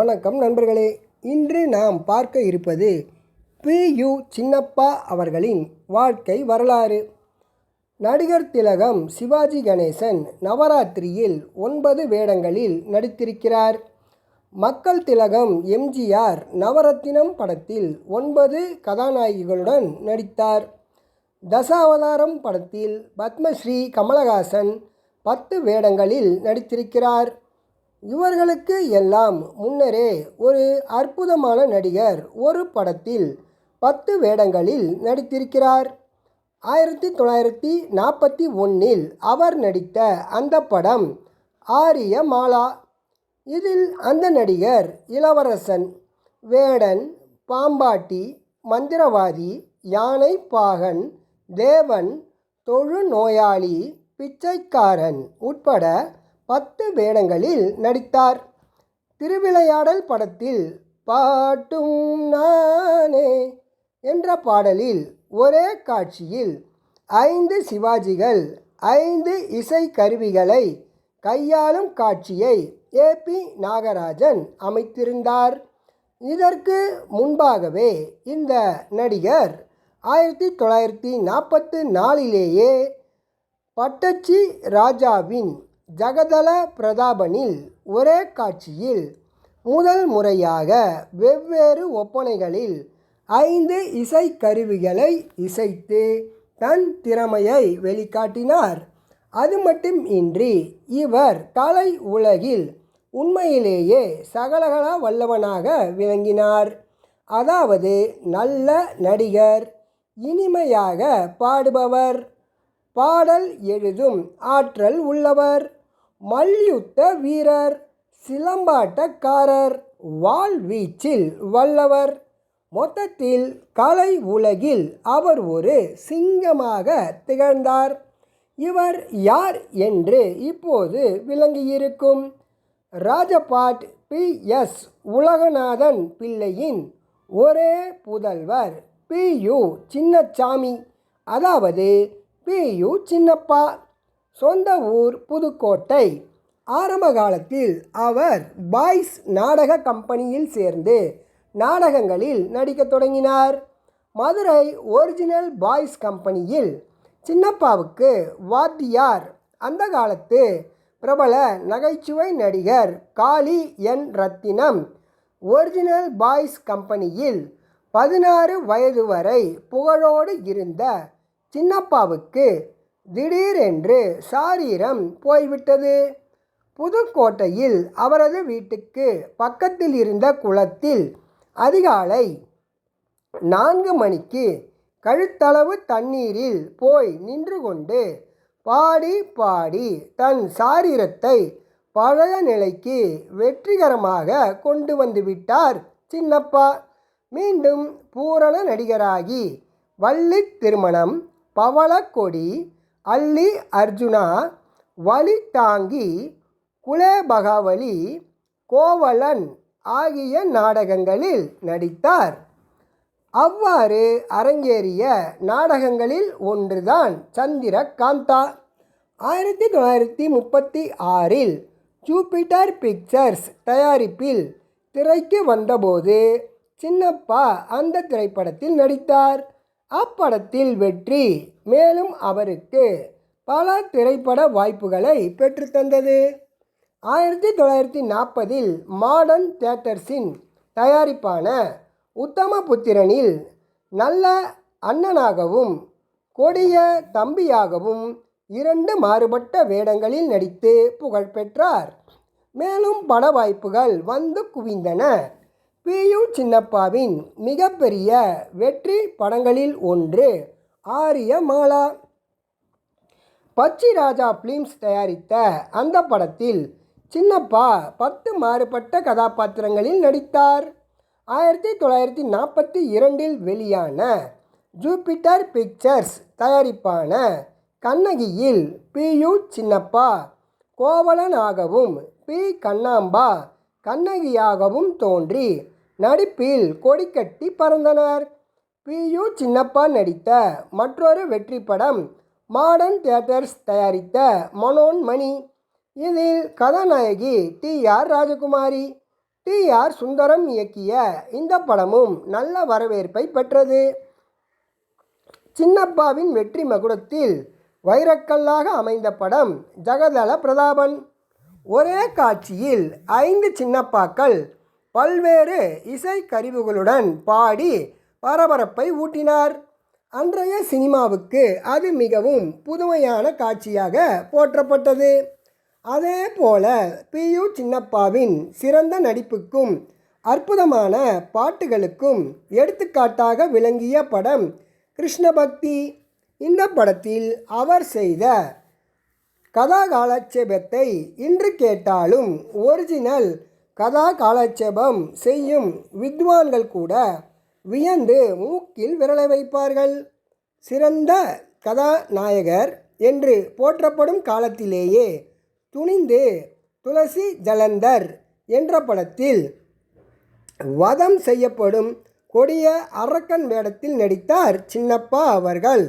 வணக்கம் நண்பர்களே. இன்று நாம் பார்க்க இருப்பது பி. யு. சின்னப்பா அவர்களின் வாழ்க்கை வரலாறு. நடிகர் திலகம் சிவாஜி கணேசன் நவராத்திரியில் ஒன்பது வேடங்களில் நடித்திருக்கிறார். மக்கள் திலகம் எம்ஜிஆர் நவரத்தினம் படத்தில் ஒன்பது கதாநாயகிகளுடன் நடித்தார். தசாவதாரம் படத்தில் பத்மஸ்ரீ கமலஹாசன் பத்து வேடங்களில் நடித்திருக்கிறார். இவர்களுக்கு எல்லாம் முன்னரே ஒரு அற்புதமான நடிகர் ஒரு படத்தில் பத்து வேடங்களில் நடித்திருக்கிறார். ஆயிரத்தி தொள்ளாயிரத்தி நாற்பத்தி ஒன்றில் அவர் நடித்த அந்த படம் ஆரிய மாலா இதில் அந்த நடிகர் இளவரசன் வேடன் பாம்பாட்டி மந்திரவாதி யானை பாகன் தேவன் தொழு நோயாளி பிச்சைக்காரன் உட்பட பத்து வேடங்களில் நடித்தார். திருவிளையாடல் படத்தில் பாட்டும் நானே என்ற பாடலில் ஒரே காட்சியில் ஐந்து சிவாஜிகள் ஐந்து இசை கருவிகளை கையாளும் காட்சியை ஏபி நாகராஜன் அமைத்திருந்தார். இதற்கு முன்பாகவே இந்த நடிகர் ஆயிரத்தி தொள்ளாயிரத்தி நாற்பத்து நாலிலேயே பட்டச்சி ராஜாவின் ஜகதல பிரதாபனில் ஒரே காட்சியில் முதல் முறையாக வெவ்வேறு ஒப்பனைகளில் ஐந்து இசைக்கருவிகளை இசைத்து தன் திறமையை வெளிக்காட்டினார். அது மட்டும் இன்றி இவர் கலை உலகில் உண்மையிலேயே சகலகல வல்லவனாக விளங்கினார். அதாவது நல்ல நடிகர் இனிமையாக பாடுபவர் பாடல் எழுதும் ஆற்றல் உள்ளவர். மல்யுத்த வீரர் சிலம்பாட்டக்காரர் வாழ்வீச்சில் வல்லவர். மொத்தத்தில் கலை உலகில் அவர் ஒரு சிங்கமாக திகழ்ந்தார். இவர் யார் என்று இப்போது விளங்கியிருக்கும். ராஜபாட் பி. எஸ். உலகநாதன் பிள்ளையின் ஒரே புதல்வர் பி. யு. சின்னச்சாமி அதாவது பி. யு. சின்னப்பா. சொந்த ஊர் புதுக்கோட்டை. ஆரம்ப காலத்தில் அவர் பாய்ஸ் நாடக கம்பெனியில் சேர்ந்து நாடகங்களில் நடிக்கத் தொடங்கினார். மதுரை ஒரிஜினல் பாய்ஸ் கம்பெனியில் சின்னப்பாவுக்கு வாத்தியார். அந்த காலத்து பிரபல நகைச்சுவை நடிகர் காளி என் ரத்தினம் ஒரிஜினல் பாய்ஸ் கம்பெனியில் பதினாறு வயது வரை புகழோடு இருந்த சின்னப்பாவுக்கு திடீரென்று சாரீரம் போய்விட்டது. புதுக்கோட்டையில் அவரது வீட்டுக்கு பக்கத்தில் இருந்த குளத்தில் அதிகாலை நான்கு மணிக்கு கழுத்தளவு தண்ணீரில் போய் நின்று கொண்டு பாடி பாடி தன் சாரீரத்தை பழைய நிலைக்கு வெற்றிகரமாக கொண்டு வந்துவிட்டார் சின்னப்பா. மீண்டும் பூரண நடிகராகி வள்ளி திருமணம் பவளக்கொடி அல்லி அர்ஜுனா வலி தாங்கி குலேபகாவலி கோவலன் ஆகிய நாடகங்களில் நடித்தார். அவ்வாறு அரங்கேறிய நாடகங்களில் ஒன்றுதான் சந்திரகாந்தா. ஆயிரத்தி தொள்ளாயிரத்தி முப்பத்தி ஆறில் ஜூபிட்டர் பிக்சர்ஸ் தயாரிப்பில் திரைக்கு வந்தபோது சின்னப்பா அந்த திரைப்படத்தில் நடித்தார். அப்படத்தில் வெற்றி. மேலும் அவருக்கு பல திரைப்பட வாய்ப்புகளை பெற்றுத்தந்தது ஆயிரத்தி தொள்ளாயிரத்தி நாற்பதில் மாடர்ன் தியேட்டர்ஸின் தயாரிப்பான உத்தமபுத்திரனில் நல்ல அண்ணனாகவும் கொடிய தம்பியாகவும் இரண்டு மாறுபட்ட வேடங்களில் நடித்து புகழ் பெற்றார் மேலும் பட வாய்ப்புகள் வந்து குவிந்தன. பியு சின்னப்பாவின் மிகப்பெரிய வெற்றி படங்களில் ஒன்று ஆரிய மாலா பச்சி ராஜா ஃபிலிம்ஸ் தயாரித்த அந்த படத்தில் சின்னப்பா பத்து மாறுபட்ட கதாபாத்திரங்களில் நடித்தார். ஆயிரத்தி தொள்ளாயிரத்தி நாற்பத்தி இரண்டில் வெளியான ஜூபிட்டர் பிக்சர்ஸ் தயாரிப்பான கண்ணகியில் பி யு சின்னப்பா கோவலனாகவும் பி கண்ணாம்பா கண்ணகியாகவும் தோன்றி நடிப்பில் கொடிக்கட்டி பறந்தனர். பி. யு. சின்னப்பா நடித்த மற்றொரு வெற்றி படம் மாடர்ன் தியேட்டர்ஸ் தயாரித்த மனோன்மணி. இதில் கதாநாயகி T. R. Rajakumari. T. R. Sundaram இயக்கிய இந்த படமும் நல்ல வரவேற்பை பெற்றது. சின்னப்பாவின் வெற்றி மகுடத்தில் வைரக்கல்லாக அமைந்த படம் ஜெகதள பிரதாபன். ஒரே காட்சியில் ஐந்து சின்னப்பாக்கள் பல்வேறு இசைக்கருவிகளுடன் பாடி பரபரப்பை ஊட்டினார். அன்றைய சினிமாவுக்கு அது மிகவும் புதுமையான காட்சியாக போற்றப்பட்டது. அதே போல பியு சின்னப்பாவின் சிறந்த நடிப்புக்கும் அற்புதமான பாட்டுகளுக்கும் எடுத்துக்காட்டாக விளங்கிய படம் கிருஷ்ணபக்தி. இந்த படத்தில் அவர் செய்த கதா காலட்சேபத்தை இன்று கேட்டாலும் ஒரிஜினல் கதா காலட்சேபம் செய்யும் வித்வான்கள் கூட வியந்து மூக்கில் விரலை வைப்பார்கள். சிறந்த கதாநாயகர் என்று போற்றப்படும் காலத்திலேயே துணிந்து துளசி ஜலந்தர் என்ற படத்தில் வதம் செய்யப்படும் கொடிய அரக்கன் வேடத்தில் நடித்தார் சின்னப்பா அவர்கள்.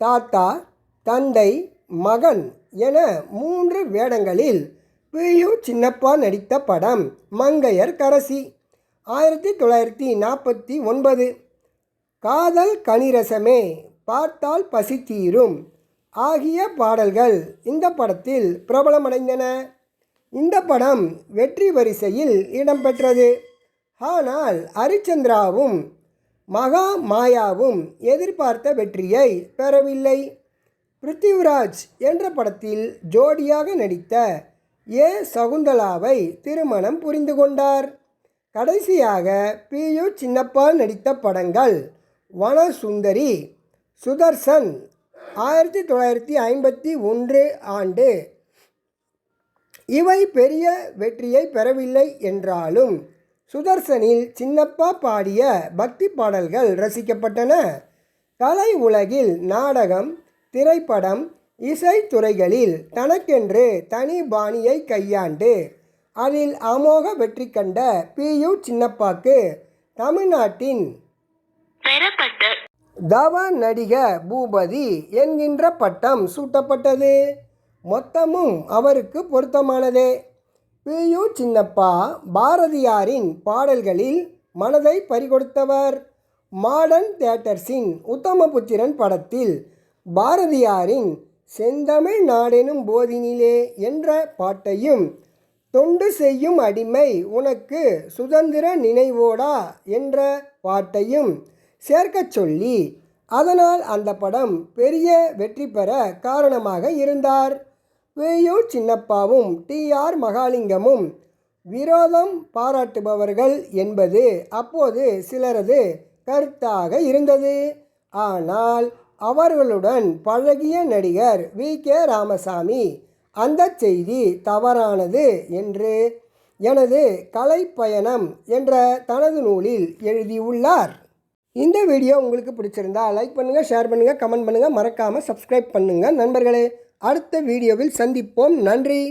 தாத்தா தந்தை மகன் என மூன்று வேடங்களில் பியு சின்னப்பா நடித்த படம் மங்கையர் கரசி. ஆயிரத்தி தொள்ளாயிரத்தி நாற்பத்தி ஒன்பது. காதல் கனிரசமே பார்த்தால் பசி தீரும் ஆகிய பாடல்கள் இந்த படத்தில் பிரபலமடைந்தன. இந்த படம் வெற்றி வரிசையில் இடம்பெற்றது ஆனால் ஹரிச்சந்திராவும் மகா மாயாவும் எதிர்பார்த்த வெற்றியை பெறவில்லை. பிருத்திவிராஜ் என்ற படத்தில் ஜோடியாக நடித்த ஏ. சகுந்தலாவை திருமணம் புரிந்து கொண்டார் கடைசியாக பியு சின்னப்பா நடித்த படங்கள் வனசுந்தரி சுதர்சன் ஆயிரத்தி தொள்ளாயிரத்தி ஐம்பத்தி ஒன்று ஆண்டு. இவை பெரிய வெற்றியை பெறவில்லை என்றாலும் சுதர்சனில் சின்னப்பா பாடிய பக்தி பாடல்கள் ரசிக்கப்பட்டன. கலை உலகில் நாடகம் திரைப்படம் இசைத்துறைகளில் தனக்கென்று தனி பாணியை கையாண்டு அதில் அமோக வெற்றி கண்ட பியு சின்னப்பாக்கு தமிழ்நாட்டின் பெறப்பட்ட தவ நடிக பூபதி என்கின்ற பட்டம் சூட்டப்பட்டது. மொத்தமும் அவருக்கு பொருத்தமானதே. பியு சின்னப்பா பாரதியாரின் பாடல்களில் மனதை பறிகொடுத்தவர். மாடர்ன் தியேட்டர்ஸின் உத்தமபுத்திரன் படத்தில் பாரதியாரின் செந்தமிழ் நாடெனும் போதினிலே என்ற பாட்டையும் தொண்டு செய்யும் அடிமை உனக்கு சுதந்திர நினைவோடா என்ற பாட்டையும் சேர்க்கச் சொல்லி அதனால் அந்த படம் பெரிய வெற்றி பெற காரணமாக இருந்தார். வேயூர் சின்னப்பாவும் டி. ஆர். மகாலிங்கமும் விரோதம் பாராட்டுபவர்கள் என்பது அப்போது சிலரது கருத்தாக இருந்தது. ஆனால் அவர்களுடன் பழகிய நடிகர் வி. கே. ராமசாமி அந்த செய்தி தவறானது என்று எனது கலைப்பயணம் என்ற தனது நூலில் எழுதியுள்ளார். இந்த வீடியோ உங்களுக்கு பிடிச்சிருந்தா லைக் பண்ணுங்கள் ஷேர் பண்ணுங்கள் கமெண்ட் பண்ணுங்கள் மறக்காமல் சப்ஸ்கிரைப் பண்ணுங்கள் நண்பர்களே. அடுத்த வீடியோவில் சந்திப்போம். நன்றி.